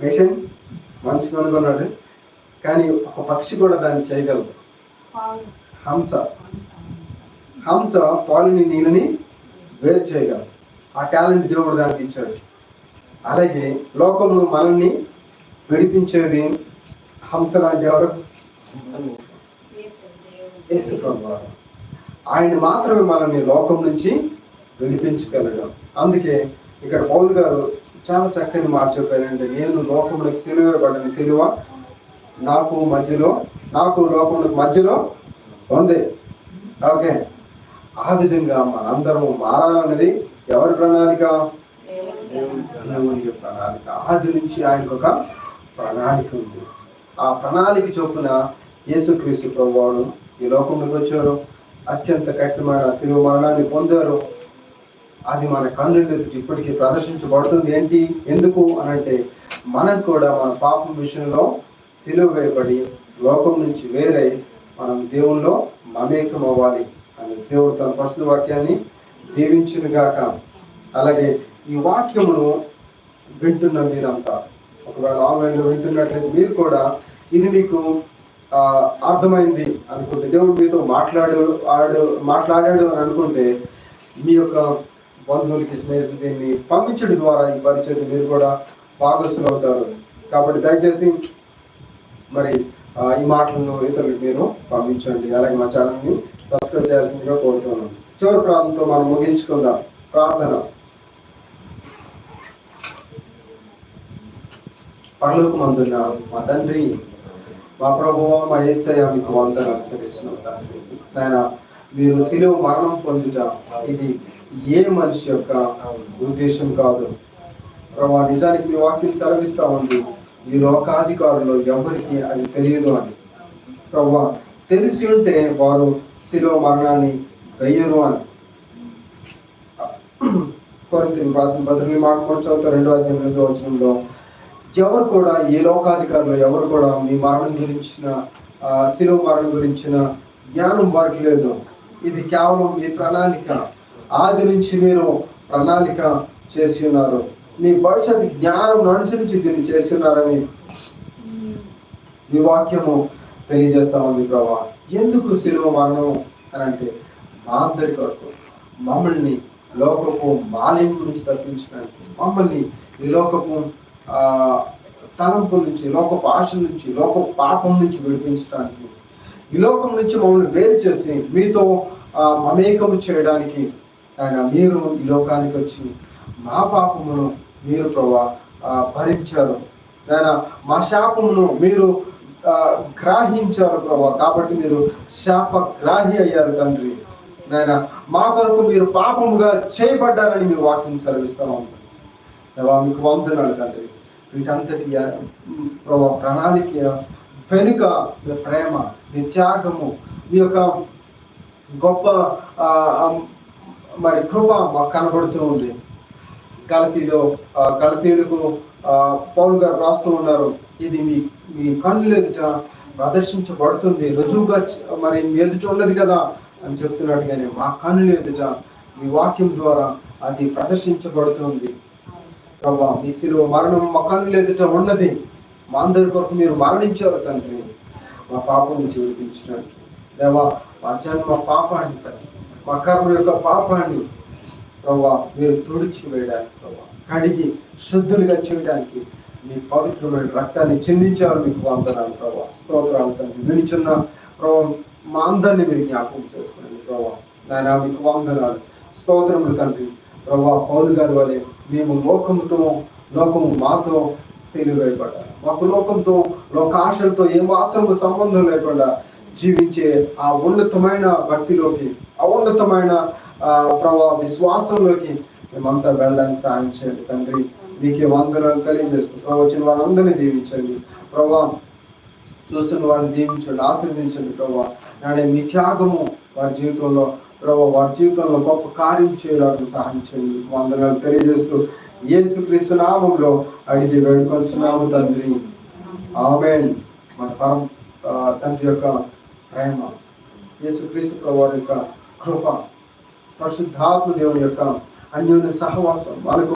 Machine? మనిషి అనుకున్నాడు కానీ ఒక పక్షి కూడా దాన్ని చేయగలదు. హంస. హంస పాలిని నీళ్ళని వేరు చేయగలదు. ఆ టాలెంట్ దేవుడు దానికి ఇచ్చాడు. అలాగే లోకంలో మనల్ని విడిపించేది హంస ఎవరు? యేసు ప్రభువారు. ఆయన మాత్రమే మనల్ని లోకం నుంచి విడిపించగలడు. అందుకే ఇక్కడ పౌల్ గారు చాలా చక్కని మాట చెప్పారంటే నేను లోకములకు సిలువ పడిన సిలువ నాకు మధ్యలో నాకు లోకములకు మధ్యలో ఉంది. ఓకే. ఆ విధంగా మనందరం మారాలన్నది ఎవరి ప్రణాళిక? దేవుని ప్రణాళిక. ఆది నుంచి ఆయనకు ఒక ప్రణాళిక ఉంది. ఆ ప్రణాళిక చొప్పున యేసుక్రీస్తు ప్రభువాడు ఈ లోకంలోకి వచ్చారు అత్యంత కఠినమైన శివ మరణాన్ని పొందారు. అది మన కన్నుల ఇప్పటికీ ప్రదర్శించబడుతుంది. ఏంటి? ఎందుకు అని అంటే మనం కూడా మన పాపం విషయంలో సిలువ వేయబడి లోకం నుంచి వేరే మనం దేవుల్లో మమేకం అవ్వాలి అని దేవుడు తన పరిశుద్ధ వాక్యాన్ని దీవించును గాక అలాగే ఈ వాక్యమును వింటున్న మీరంతా ఒకవేళ ఆన్లైన్లో వింటున్నట్లయితే మీరు కూడా ఇది మీకు అర్థమైంది అనుకుంటే దేవుడు మీతో మాట్లాడు ఆడు మాట్లాడాడు అని అనుకుంటే మీ యొక్క బంధువులకి స్నేహితులకి పంపించడం ద్వారా ఈ పరిచయం మీరు కూడా భాగస్థులు అవుతారు. కాబట్టి దయచేసి మరి ఈ మాటలను ఇతరులకు మీరు పంపించండి. అలాగే మా ఛానల్ని సబ్స్క్రైబ్ చేయాల్సిందిగా కోరుతున్నాను. చివరి ప్రాంతంతో మనం ముగించుకుందాం. ప్రార్థన. పనులకు మందున్న మా తండ్రి మా ప్రభువ మా ఏసయ మీకు వందలు అనుసరిస్తున్నాం తండ్రి. ఆయన మీరు శిలువ మరణం పొందుట ఇది ఏ మనిషి యొక్క ఉద్దేశం కాదు. ప్రభా నిజానికి మీ వాక్యం సెలవిస్తా ఉంది. ఈ లోకాధికారులు ఎవరికి అది తెలియదు అని. ప్రభా తెలిసి ఉంటే వారు శిలో మరణాన్ని వెయ్యరు అని. కొరింథీయులకు రాసిన పత్రికలు మాకు కొంచెం రెండో అధ్యాయం రెండో వచనంలో ఎవరు కూడా ఏ లోకాధికారులు ఎవరు కూడా మీ మరణం గురించిన ఆ, మరణం గురించిన జ్ఞానం వారికి లేదు. ఇది కేవలం మీ ప్రణాళిక. ఆది నుంచి మీరు ప్రణాళిక చేసి ఉన్నారు. మీ భవిష్యత్ జ్ఞానం అనుసరించి దీన్ని చేసి ఉన్నారని మీ వాక్యము తెలియజేస్తా ఉంది ప్రభా. ఎందుకు శిలువ మరణం అని అంటే మా అందరి కొరకు మమ్మల్ని లోకపు మాలిన్యం నుంచి తప్పించడానికి మమ్మల్ని ఈ లోకపు ఆ తలంపుల నుంచి లోకపు ఆశ నుంచి లోకపు పాపం నుంచి విడిపించడానికి ఈ లోకం నుంచి మమ్మల్ని వేరు చేసి మీతో ఆ, మమేకము చేయడానికి ఆయన మీరు ఈ లోకానికి వచ్చి మా పాపమును మీరు ప్రభా భరించారు. ఆయన మా శాపమును మీరు గ్రాహించారు ప్రభా. కాబట్టి మీరు శాప గ్రాహి అయ్యారు తండ్రి. నాయన మా కొరకు మీరు పాపముగా చేయబడ్డారని మీరు వాక్యం సెలవిస్తా. ఉంటారు మీకు వందనాలు తండ్రి. వీటంతటి ప్రభా ప్రణాళిక వెనుక మీ ప్రేమ మీ త్యాగము మీ యొక్క గొప్ప మరి కృప మాకు కనబడుతూ ఉంది. గలతీలో గలతీలకు పౌన్ గారు రాస్తూ ఉన్నారు. ఇది మీ మీ కన్నులు ఎదుట ప్రదర్శించబడుతుంది. రుజువుగా మరి మీ ఎదుట ఉన్నది కదా అని చెప్తున్నట్టుగానే మా కన్నులు ఎదుట మీ వాక్యం ద్వారా అది ప్రదర్శించబడుతుంది. ప్రభా మీ శిలువ మరణం మా కన్నులు ఎదుట ఉన్నది. మా అందరి కొరకు మీరు మరణించారు తండ్రి. మా పాపం నుంచి విడిపించడానికి దేవా మా జన్మ పాపాన్ని తండ్రి మా కర్మ యొక్క పాపాన్ని ప్రభా మీరు తుడిచి వేయడానికి ప్రభా కడిగి శుద్ధులుగా చేయడానికి మీ పవిత్రమైన రక్తాన్ని చెందించారు మీకు వందనాలు ప్రభా స్తోత్రాలు తండ్రి. వినిచున్న ప్రభా మా అందరినీ మీరు జ్ఞాపకం చేసుకోండి ప్రభా. నాయన మీకు వందనాలు. స్తోత్రములు తండ్రి. ప్రభా పౌరు గారి వలె మేము లోకముతో లోకము మాతో సిలువేయబడ్డారు మాకు లోకంతో లోకాశలతో మాత్రము సంబంధం లేకుండా జీవించే ఆ ఉన్నతమైన భక్తిలోకి ఆ ఉన్నతమైన ఆ, ప్రభా విశ్వాసంలోకి మేమంతా వెళ్ళడానికి సాయం చేయండి తండ్రి. మీకే వందనాలు తెలియజేస్తూ వచ్చిన వాళ్ళందరినీ దీవించండి. ప్రభా చూస్తున్న వారిని దీవించండి ఆశీర్వదించండి ప్రభా. నాడే మీ త్యాగము వారి జీవితంలో ప్రభా వారి జీవితంలో గొప్ప కార్యం చేయడానికి సహాయం చేయండి. వందనాలు తెలియజేస్తూ యేసు క్రీస్తు నామంలో అడిగి వేడుకొంచున్నాము తండ్రి. ఆమె మన పరం తండ్రి యొక్క ప్రేమ యేసు క్రీస్తు ప్రభు వారి యొక్క కృప పరిశుద్ధాత్మ దేవుని యొక్క అన్యోన్య సహవాసం మనకు